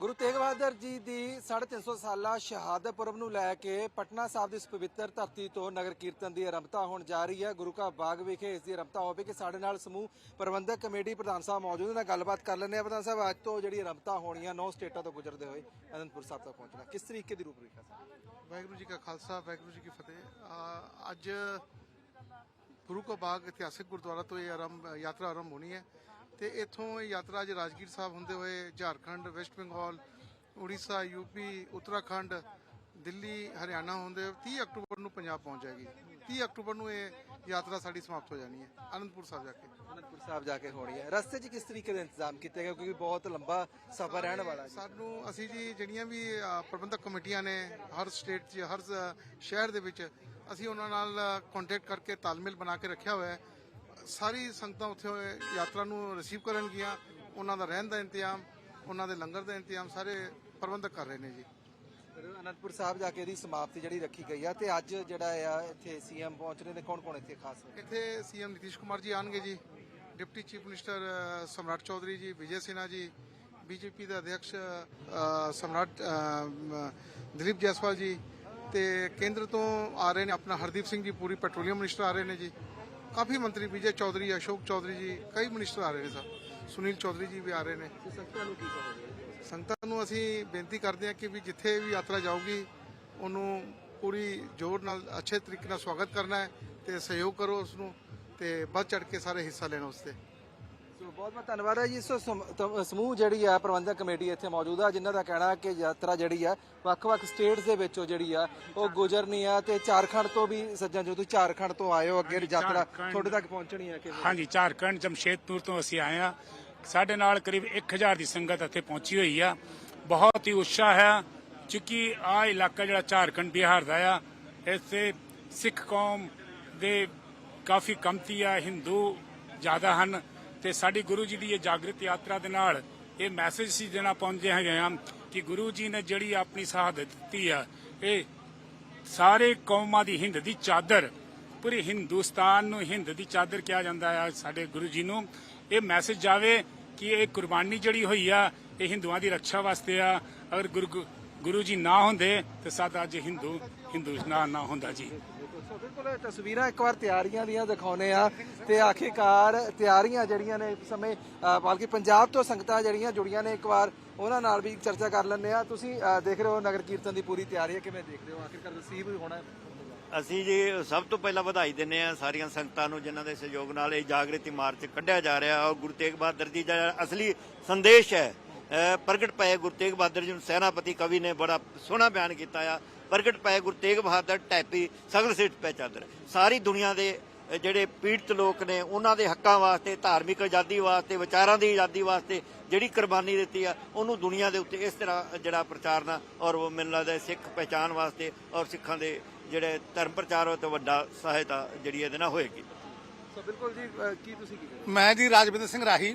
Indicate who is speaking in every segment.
Speaker 1: ਗੁਰੂ ਤੇਗ ਬਹਾਦਰ ਜੀ ਦੀ 350 ਸਾਲਾ ਸ਼ਹਾਦਤ ਪੁਰਬ ਨੂੰ ਲੈ ਕੇ ਪਟਨਾ ਸਾਹਿਬ ਦੀ ਇਸ ਪਵਿੱਤਰ ਧਰਤੀ ਤੋਂ ਨਗਰ ਕੀਰਤਨ ਦੀ ਆਰੰਭਤਾ ਹੋਣ ਜਾ ਰਹੀ ਹੈ। ਗੁਰੂ ਕਾ ਬਾਗ ਵਿਖੇ ਇਸ ਦੀ ਆਰੰਭਤਾ ਹੋਵੇਗੀ ਸਾਡੇ ਨਾਲ ਸਮੂਹ ਪ੍ਰਬੰਧਕ ਕਮੇਟੀ ਪ੍ਰਧਾਨ ਸਾਹਿਬ ਮੌਜੂਦ ਨੇ। ਗੱਲਬਾਤ ਕਰ ਲੈਂਦੇ ਆ ਪ੍ਰਧਾਨ ਸਾਹਿਬ, ਅੱਜ ਤੋਂ ਜਿਹੜੀ ਆਰੰਭਤਾ ਹੋਣੀ ਆ, ਨੌ ਸਟੇਟਾਂ ਤੋਂ ਗੁਜ਼ਰਦੇ ਹੋਏ ਅਨੰਦਪੁਰ ਸਾਹਿਬ ਤੱਕ ਪਹੁੰਚਣਾ। ਕਿਸ ਤਰੀਕੇ ਦੀ ਰੂਪਰੇਖਾ ਸੀ?
Speaker 2: ਵਾਹਿਗੁਰੂ ਜੀ ਕਾ ਖਾਲਸਾ, ਵਾਹਿਗੁਰੂ ਜੀ ਕੀ ਫਤਿਹ। ਅੱਜ ਗੁਰੂ ਕਾ ਬਾਗ ਇਤਿਹਾਸਿਕ ਗੁਰਦੁਆਰਾ ਤੋਂ ਇਹ ਆਰੰਭ, ਯਾਤਰਾ ਆਰੰਭ ਹੋਣੀ ਹੈ। ਤੇ ਇੱਥੋਂ ਇਹ ਯਾਤਰਾ ਅੱਜ ਰਾਜਗੀਰ ਸਾਹਿਬ ਹੁੰਦੇ ਹੋਏ ਝਾਰਖੰਡ ਵੈਸਟ ਬੰਗਾਲ ਉੜੀਸਾ ਯੂਪੀ ਉੱਤਰਾਖੰਡ ਦਿੱਲੀ ਹਰਿਆਣਾ ਹੁੰਦੇ ਹੋਏ 30 ਅਕਤੂਬਰ ਨੂੰ ਪੰਜਾਬ ਪਹੁੰਚ ਜਾਏਗੀ। 30 ਅਕਤੂਬਰ ਨੂੰ ਇਹ ਯਾਤਰਾ ਸਾਡੀ ਸਮਾਪਤ ਹੋ ਜਾਣੀ ਹੈ। ਅਨੰਦਪੁਰ ਸਾਹਿਬ ਜਾ ਕੇ।
Speaker 1: ਅਨੰਦਪੁਰ ਸਾਹਿਬ ਜਾ ਕੇ ਹੋਣੀ ਹੈ। ਰਸਤੇ 'ਚ ਕਿਸ ਤਰੀਕੇ ਦੇ ਇੰਤਜ਼ਾਮ ਕੀਤੇ ਗਏ ਕਿਉਂਕਿ ਬਹੁਤ ਲੰਬਾ ਸਫ਼ਰ ਰਹਿਣ ਵਾਲਾ ਹੈ।
Speaker 2: ਸਾਨੂੰ ਅਸੀਂ ਜੀ ਜਿਹੜੀਆਂ ਵੀ ਪ੍ਰਬੰਧਕ ਕਮੇਟੀਆਂ ਨੇ ਹਰ ਸਟੇਟ 'ਚ ਹਰ ਸ਼ਹਿਰ ਦੇ ਵਿੱਚ ਅਸੀਂ ਉਹਨਾਂ ਨਾਲ ਕੰਟੈਕਟ ਕਰਕੇ ਤਾਲਮੇਲ ਬਣਾ ਕੇ ਰੱਖਿਆ ਹੋਇਆ ਹੈ। ਸਾਰੀ ਸੰਗਤਾਂ ਉੱਥੇ ਯਾਤਰਾ ਨੂੰ ਰਿਸੀਵ ਕਰਨਗੀਆਂ ਉਹਨਾਂ ਦਾ ਰਹਿਣ ਦਾ ਇੰਤਜ਼ਾਮ ਉਹਨਾਂ ਦੇ ਲੰਗਰ ਦਾ ਇੰਤਜ਼ਾਮ ਸਾਰੇ ਪ੍ਰਬੰਧਕ ਕਰ ਰਹੇ ਨੇ ਜੀ।
Speaker 1: ਅਨੰਦਪੁਰ ਸਾਹਿਬ ਜਾ ਕੇ ਇਹਦੀ ਸਮਾਪਤੀ ਜਿਹੜੀ ਰੱਖੀ ਗਈ ਆ ਤੇ ਅੱਜ ਜਿਹੜਾ ਆ ਇੱਥੇ ਸੀਐਮ ਪਹੁੰਚ ਰਹੇ ਨੇ। ਕੌਣ ਕੌਣ ਇੱਥੇ ਖਾਸ?
Speaker 2: ਇੱਥੇ ਸੀਐਮ ਨਿਤੀਸ਼ ਕੁਮਾਰ ਜੀ ਆਣਗੇ ਜੀ ਡਿਪਟੀ ਚੀਫ ਮਿਨਿਸਟਰ ਸਮਰਾਟ ਚੌਧਰੀ ਜੀ ਵਿਜੇ ਸਿਨਹਾ ਜੀ ਬੀਜੇਪੀ ਦੇ ਅਧਿਕਸ਼ ਸਮਰਾਟ ਦਲੀਪ ਜੈਸਵਾਲ ਜੀ ਤੇ ਕੇਂਦਰ ਤੋਂ ਆ ਰਹੇ ਨੇ ਆਪਣਾ ਹਰਦੀਪ ਸਿੰਘ ਜੀ ਪੂਰੀ ਪੈਟਰੋਲੀਅਮ ਮਿਨਿਸਟਰ ਆ ਰਹੇ ਨੇ ਜੀ। ਕਾਫੀ ਮੰਤਰੀ ਵਿਜੇ ਚੌਧਰੀ ਅਸ਼ੋਕ ਚੌਧਰੀ ਜੀ ਕਈ ਮਿਨਿਸਟਰ ਆ ਰਹੇ ਨੇ ਸਰ। ਸੁਨੀਲ ਚੌਧਰੀ ਜੀ ਵੀ ਆ ਰਹੇ ਨੇ।
Speaker 1: ਤੇ ਸੰਗਤਾਂ ਨੂੰ ਕੀ ਕਹੋਗੇ?
Speaker 2: ਸੰਗਤਾਂ ਨੂੰ ਅਸੀਂ ਬੇਨਤੀ ਕਰਦੇ ਹਾਂ ਕਿ ਵੀ ਜਿੱਥੇ ਵੀ ਯਾਤਰਾ ਜਾਊਗੀ ਉਹਨੂੰ ਪੂਰੀ ਜੋਰ ਨਾਲ ਅੱਛੇ ਤਰੀਕੇ ਨਾਲ ਸਵਾਗਤ ਕਰਨਾ ਹੈ ਤੇ ਸਹਿਯੋਗ ਕਰੋ ਉਸ ਨੂੰ ਤੇ ਵੱਧ ਚੜ ਕੇ ਸਾਰੇ ਹਿੱਸਾ ਲੈਣਾ ਉਸ ਤੇ
Speaker 1: ਬਹੁਤ ਬਹੁਤ ਧੰਨਵਾਦ ਹੈ ਜੀ। ਸੋ ਸਮ- ਤ- ਸਮੂਹ ਜਿਹੜੀ ਆ ਪ੍ਰਬੰਧਕ ਕਮੇਟੀ ਇੱਥੇ ਮੌਜੂਦ ਆ ਜਿਨ੍ਹਾਂ ਦਾ ਕਹਿਣਾ ਕਿ ਯਾਤਰਾ ਜਿਹੜੀ ਆ ਵੱਖ-ਵੱਖ ਸਟੇਟਸ ਦੇ ਵਿੱਚੋਂ ਜਿਹੜੀ ਆ ਉਹ ਗੁਜ਼ਰਨੀ ਆ ਤੇ ਝਾਰਖੰਡ ਤੋਂ ਵੀ ਸੱਜਣ ਜੋ ਤੁਸੀਂ ਝਾਰਖੰਡ ਤੋਂ ਆਏ ਹੋ ਅੱਗੇ ਯਾਤਰਾ ਤੁਹਾਡੇ ਤੱਕ ਪਹੁੰਚਣੀ ਹੈ ਕਿਵੇਂ
Speaker 3: ਹਾਂਜੀ ਝਾਰਖੰਡ ਜਮਸ਼ੇਦਪੁਰ ਤੋਂ ਅਸੀਂ ਆਏ ਆ ਸਾਡੇ ਨਾਲ ਕਰੀਬ 1000 ਦੀ ਸੰਗਤ ਇੱਥੇ ਪਹੁੰਚੀ ਹੋਈ ਆ। ਬਹੁਤ ਹੀ ਉਤਸ਼ਾਹ ਹੈ ਕਿਉਂਕਿ ਆ ਇਲਾਕਾ ਜਿਹੜਾ ਝਾਰਖੰਡ ਬਿਹਾਰ ਦਾ ਆ ਇੱਥੇ ਸਿੱਖ ਕੌਮ ਦੇ ਕਾਫੀ ਕਮਤੀ ਆ ਹਿੰਦੂ ਜ਼ਿਆਦਾ ਹਨ। ਤੇ ਸਾਡੀ ਗੁਰੂ ਜੀ ਦੀ ਇਹ ਜਾਗਰਿਤ ਯਾਤਰਾ ਦੇ ਨਾਲ ਇਹ ਮੈਸੇਜ ਸੀ ਦੇਣਾ ਪਹੁੰਚੇ ਹੈਗੇ ਆ ਕਿ ਗੁਰੂ ਜੀ ਨੇ ਜਿਹੜੀ ਆਪਣੀ ਸ਼ਹਾਦਤ ਦਿੱਤੀ ਆ, ਇਹ ਸਾਰੇ ਕੌਮਾਂ ਦੀ ਹਿੰਦ ਦੀ ਚਾਦਰ, ਪੂਰੇ ਹਿੰਦੁਸਤਾਨ ਨੂੰ ਹਿੰਦ ਦੀ ਚਾਦਰ ਕਿਹਾ ਜਾਂਦਾ ਆ ਸਾਡੇ ਗੁਰੂ ਜੀ ਨੂੰ। ਇਹ ਮੈਸੇਜ ਜਾਵੇ ਕਿ ਇਹ ਕੁਰਬਾਨੀ ਜਿਹੜੀ ਹੋਈ ਆ, ਇਹ ਹਿੰਦੂਆਂ ਦੀ ਰੱਖਿਆ ਵਾਸਤੇ ਆ। ਅਗਰ ਗੁਰੂ ਗੁਰੂ ਜੀ ਨਾ ਹੁੰਦੇ ਤੇ ਸਾਡਾ ਅੱਜ ਹਿੰਦੂ ਹਿੰਦੁਸਤਾਨ ਨਾ ਹੁੰਦਾ ਜੀ।
Speaker 1: ਬਿਲਕੁਲ, ਤਸਵੀਰਾਂ ਇੱਕ ਵਾਰ ਤਿਆਰੀਆਂ ਦੀਆਂ ਦਿਖਾਉਨੇ ਆ ਤੇ ਆਖਿਰਕਾਰ ਤਿਆਰੀਆਂ ਜਿਹੜੀਆਂ ਨੇ ਇਸ ਸਮੇਂ ਬਲਕਿ ਪੰਜਾਬ ਤੋਂ ਸੰਗਤਾਂ ਜਿਹੜੀਆਂ ਜੁੜੀਆਂ ਨੇ ਇੱਕ ਵਾਰ, ਉਹਨਾਂ ਨਾਲ ਵੀ ਚਰਚਾ ਕਰ ਲੈਂਦੇ ਆ ਤੁਸੀਂ ਦੇਖ ਰਹੇ ਹੋ ਨਗਰ ਕੀਰਤਨ ਦੀ ਪੂਰੀ ਤਿਆਰੀ ਹੈ, ਕਿਵੇਂ ਦੇਖ ਰਹੇ ਹੋ? ਆਖਿਰਕਾਰ ਰਸੀਬ ਵੀ ਹੋਣਾ
Speaker 4: ਅਸੀਂ ਜੀ ਸਭ ਤੋਂ ਪਹਿਲਾਂ ਵਧਾਈ ਦਿੰਦੇ ਆ ਸਾਰੀਆਂ ਸੰਗਤਾਂ ਨੂੰ, ਜਿਨ੍ਹਾਂ ਦੇ ਸਹਿਯੋਗ ਨਾਲ ਇਹ ਜਾਗਰਤੀ ਮਾਰਚ ਕੱਢਿਆ ਜਾ ਰਿਹਾ। ਔਰ ਗੁਰੂ ਤੇਗ ਬਹਾਦਰ ਜੀ ਦਾ ਅਸਲੀ ਸੰਦੇਸ਼ ਹੈ। ਪ੍ਰਗਟ ਪਏ ਗੁਰੂ ਤੇਗ ਬਹਾਦਰ ਜੀ ਨੂੰ ਸੈਨਾਪਤੀ ਕਵੀ ਨੇ ਬੜਾ ਸੋਹਣਾ ਬਿਆਨ ਕੀਤਾ ਆ। ਪ੍ਰਗਟ ਪਏ ਗੁਰੂ ਤੇਗ ਬਹਾਦਰ ਟੈਪੀ ਸਗਲ ਸਿੱਟ ਪੈ ਚਾਦਰ। ਸਾਰੀ ਦੁਨੀਆ ਦੇ ਜਿਹੜੇ ਪੀੜਤ ਲੋਕ ਨੇ ਉਹਨਾਂ ਦੇ ਹੱਕਾਂ ਵਾਸਤੇ ਧਾਰਮਿਕ ਆਜ਼ਾਦੀ ਵਾਸਤੇ ਵਿਚਾਰਾਂ ਦੀ ਆਜ਼ਾਦੀ ਵਾਸਤੇ ਜਿਹੜੀ ਕੁਰਬਾਨੀ ਦਿੱਤੀ ਆ ਉਹਨੂੰ ਦੁਨੀਆ ਦੇ ਉੱਤੇ ਇਸ ਤਰ੍ਹਾਂ ਜਿਹੜਾ ਪ੍ਰਚਾਰਨਾ ਔਰ ਉਹ ਮੈਨੂੰ ਲੱਗਦਾ ਸਿੱਖ ਪਹਿਚਾਨ ਵਾਸਤੇ ਔਰ ਸਿੱਖਾਂ ਦੇ ਜਿਹੜੇ ਧਰਮ ਪ੍ਰਚਾਰ ਉਹ ਤੋਂ ਵੱਡਾ ਸਹਾਇਤਾ ਜਿਹੜੀ ਇਹਦੇ ਨਾਲ ਹੋਏਗੀ।
Speaker 1: ਸੋ ਬਿਲਕੁਲ ਜੀ ਕੀ ਤੁਸੀਂ ਕੀ
Speaker 5: ਮੈਂ ਜੀ ਰਾਜਵਿੰਦਰ ਸਿੰਘ ਰਾਹੀ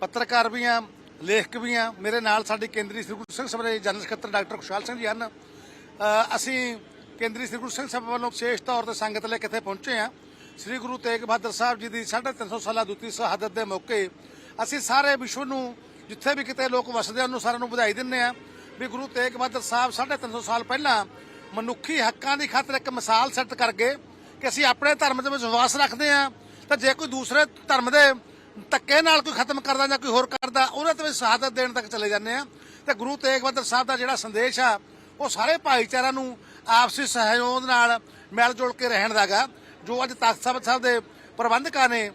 Speaker 5: ਪੱਤਰਕਾਰ ਵੀ ਹਾਂ। ਲੇਖਕ ਵੀ ਹਾਂ ਮੇਰੇ ਨਾਲ ਸਾਡੇ ਕੇਂਦਰੀ ਸ੍ਰੀ ਗੁਰੂ ਸਿੰਘ ਸਭਾ ਦੇ ਜਨਰਲ ਸਕੱਤਰ ਡਾਕਟਰ ਖੁਸ਼ਹਾਲ ਸਿੰਘ ਜੀ ਹਨ। ਅਸੀਂ ਕੇਂਦਰੀ ਸ੍ਰੀ ਗੁਰੂ ਸਿੰਘ ਸਭਾ ਵੱਲੋਂ ਵਿਸ਼ੇਸ਼ ਤੌਰ ਤੇ ਸੰਗਤ ਲੈ ਕੇ ਇੱਥੇ ਪਹੁੰਚੇ ਹਾਂ। ਸ੍ਰੀ ਗੁਰੂ ਤੇਗ ਬਹਾਦਰ ਸਾਹਿਬ ਜੀ ਦੀ 350 ਸਾਲਾ ਦੂਤੀ ਸ਼ਹਾਦਤ ਦੇ ਮੌਕੇ ਅਸੀਂ ਸਾਰੇ ਵਿਸ਼ਵ ਨੂੰ, ਜਿੱਥੇ ਵੀ ਕਿਤੇ ਲੋਕ ਵਸਦੇ ਆ, ਉਹਨੂੰ ਸਾਰਿਆਂ ਨੂੰ ਵਧਾਈ ਦਿੰਦੇ ਆ ਵੀ ਗੁਰੂ ਤੇਗ ਬਹਾਦਰ ਸਾਹਿਬ 350 ਸਾਲ ਪਹਿਲਾਂ ਮਨੁੱਖੀ ਹੱਕਾਂ ਦੀ ਖਾਤਰ ਇੱਕ ਮਿਸਾਲ ਸੈੱਟ ਕਰ ਗਏ ਕਿ ਅਸੀਂ ਆਪਣੇ ਧਰਮ ਦੇ ਵਿੱਚ ਵਿਸ਼ਵਾਸ ਰੱਖਦੇ ਆ ਤਾਂ ਜੇ ਕੋਈ ਦੂਸਰੇ ਧਰਮ ਦੇ ਧੱਕੇ ਨਾਲ ਕੋਈ ਖਤਮ ਕਰਦਾ ਜਾਂ ਕੋਈ ਹੋਰ ਕਰਦਾ, ਉਹਦੇ ਤੇ ਵੀ ਸ਼ਹਾਦਤ ਦੇਣ ਤੱਕ ਚਲੇ ਜਾਂਦੇ ਆ। ਤੇ ਗੁਰੂ ਤੇਗ ਬਹਾਦਰ ਸਾਹਿਬ ਦਾ ਜਿਹੜਾ ਸੰਦੇਸ਼ ਆ, ਉਹ ਸਾਰੇ ਭਾਈਚਾਰਿਆਂ ਨੂੰ ਆਪਸੀ ਸਹਿਯੋਗ ਨਾਲ ਮਿਲ ਜੁਲ ਕੇ ਰਹਿਣ ਦਾਗਾ ਜੋ ਅੱਜ ਤਖਤ ਸਾਹਿਬ ਸਾਹਿਬ ਦੇ ਪ੍ਰਬੰਧਕਾਂ ਨੇ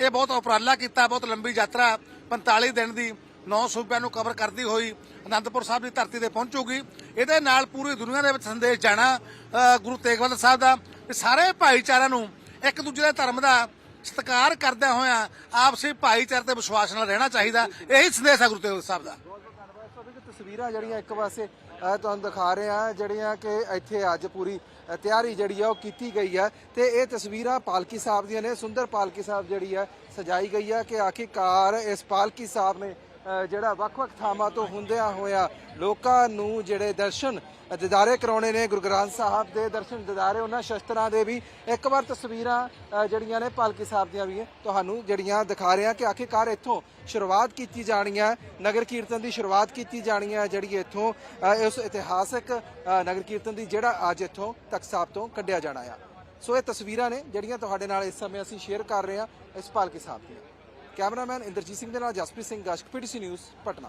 Speaker 5: ਇਹ ਬਹੁਤ ਉਪਰਾਲਾ ਕੀਤਾ, ਬਹੁਤ ਲੰਬੀ ਯਾਤਰਾ 45 ਦਿਨ ਦੀ ਨੌ ਸੂਬਿਆਂ ਨੂੰ ਕਵਰ ਕਰਦੀ ਹੋਈ ਅਨੰਦਪੁਰ ਸਾਹਿਬ ਦੀ ਧਰਤੀ ਤੇ ਪਹੁੰਚੂਗੀ। ਇਹਦੇ ਨਾਲ ਪੂਰੀ ਦੁਨੀਆ ਦੇ ਵਿੱਚ ਸੰਦੇਸ਼ ਜਾਣਾ ਗੁਰੂ ਤੇਗ ਬਹਾਦਰ ਸਾਹਿਬ ਦਾ। ਵੀ ਸਾਰੇ ਭਾਈਚਾਰਿਆਂ ਨੂੰ ਇੱਕ ਦੂਜੇ ਦੇ ਧਰਮ ਦਾ ਸਤਿਕਾਰ ਕਰਦਿਆਂ ਹੋਇਆ ਆਪਸੀ ਭਾਈਚਾਰੇ ਤੇ ਵਿਸ਼ਵਾਸ ਨਾਲ ਰਹਿਣਾ ਚਾਹੀਦਾ। ਇਹੀ ਸੰਦੇਸ਼ ਹੈ ਗੁਰੂ ਤੇਗ ਸਾਹਿਬ ਦਾ।
Speaker 1: ਤਸਵੀਰਾਂ ਜਿਹੜੀਆਂ ਇੱਕ ਪਾਸੇ ਤੁਹਾਨੂੰ ਦਿਖਾ ਰਹੇ ਆ ਜਿਹੜੀਆਂ ਕਿ ਇੱਥੇ ਅੱਜ ਪੂਰੀ ਤਿਆਰੀ ਜਿਹੜੀ ਆ ਉਹ ਕੀਤੀ ਗਈ ਆ। ਤੇ ਇਹ ਤਸਵੀਰਾਂ ਪਾਲਕੀ ਸਾਹਿਬ ਦੀਆਂ ਨੇ। ਸੁੰਦਰ ਪਾਲਕੀ ਸਾਹਿਬ ਜਿਹੜੀ ਆ, ਸਜਾਈ ਗਈ ਆ ਕਿ ਆਖਿਰਕਾਰ ਇਸ ਪਾਲਕੀ ਸਾਹਿਬ ਨੇ ਜਿਹੜਾ ਵੱਖ-ਵੱਖ ਥਾਵਾਂ ਤੋਂ ਹੁੰਦਿਆਂ ਹੋਇਆ ਲੋਕਾਂ ਨੂੰ ਜਿਹੜੇ ਦਰਸ਼ਨ ਦਿਦਾਰੇ ਕਰਾਉਣੇ ਨੇ, ਗੁਰੂ ਗ੍ਰੰਥ ਸਾਹਿਬ ਦੇ ਦਰਸ਼ਨ ਦਿਦਾਰੇ, ਉਹਨਾਂ ਸ਼ਸਤਰਾਂ ਦੇ ਵੀ ਇੱਕ ਵਾਰ ਤਸਵੀਰਾਂ ਜਿਹੜੀਆਂ ਨੇ ਪਾਲਕੀ ਸਾਹਿਬ ਦੀਆਂ ਵੀ ਤੁਹਾਨੂੰ ਜਿਹੜੀਆਂ ਦਿਖਾ ਰਹੇ ਹਾਂ ਕਿ ਆਖਿਰਕਾਰ ਇੱਥੋਂ ਸ਼ੁਰੂਆਤ ਕੀਤੀ ਜਾਣੀ ਹੈ, ਨਗਰ ਕੀਰਤਨ ਦੀ ਸ਼ੁਰੂਆਤ ਕੀਤੀ ਜਾਣੀ ਹੈ, ਜਿਹੜੀ ਇੱਥੋਂ ਇਸ ਇਤਿਹਾਸਕ ਨਗਰ ਕੀਰਤਨ ਦੀ ਜਿਹੜਾ ਅੱਜ ਇੱਥੋਂ ਤਖਤ ਸਾਹਿਬ ਤੋਂ ਕੱਢਿਆ ਜਾਣਾ ਆ। ਸੋ ਇਹ ਤਸਵੀਰਾਂ ਨੇ ਜਿਹੜੀਆਂ ਤੁਹਾਡੇ ਨਾਲ ਇਸ ਸਮੇਂ ਅਸੀਂ ਸ਼ੇਅਰ ਕਰ ਰਹੇ ਹਾਂ ਇਸ ਪਾਲਕੀ ਸਾਹਿਬ ਦੀਆਂ। ਕੈਮਰਾਮੈਨ ਇੰਦਰਜੀਤ ਸਿੰਘ ਦੇ ਨਾਲ ਜਸਪ੍ਰੀਤ ਸਿੰਘ ਗਸ਼ਕ ਪੀਟੀਸੀ ਨਿਊਜ਼ ਪਟਨਾ।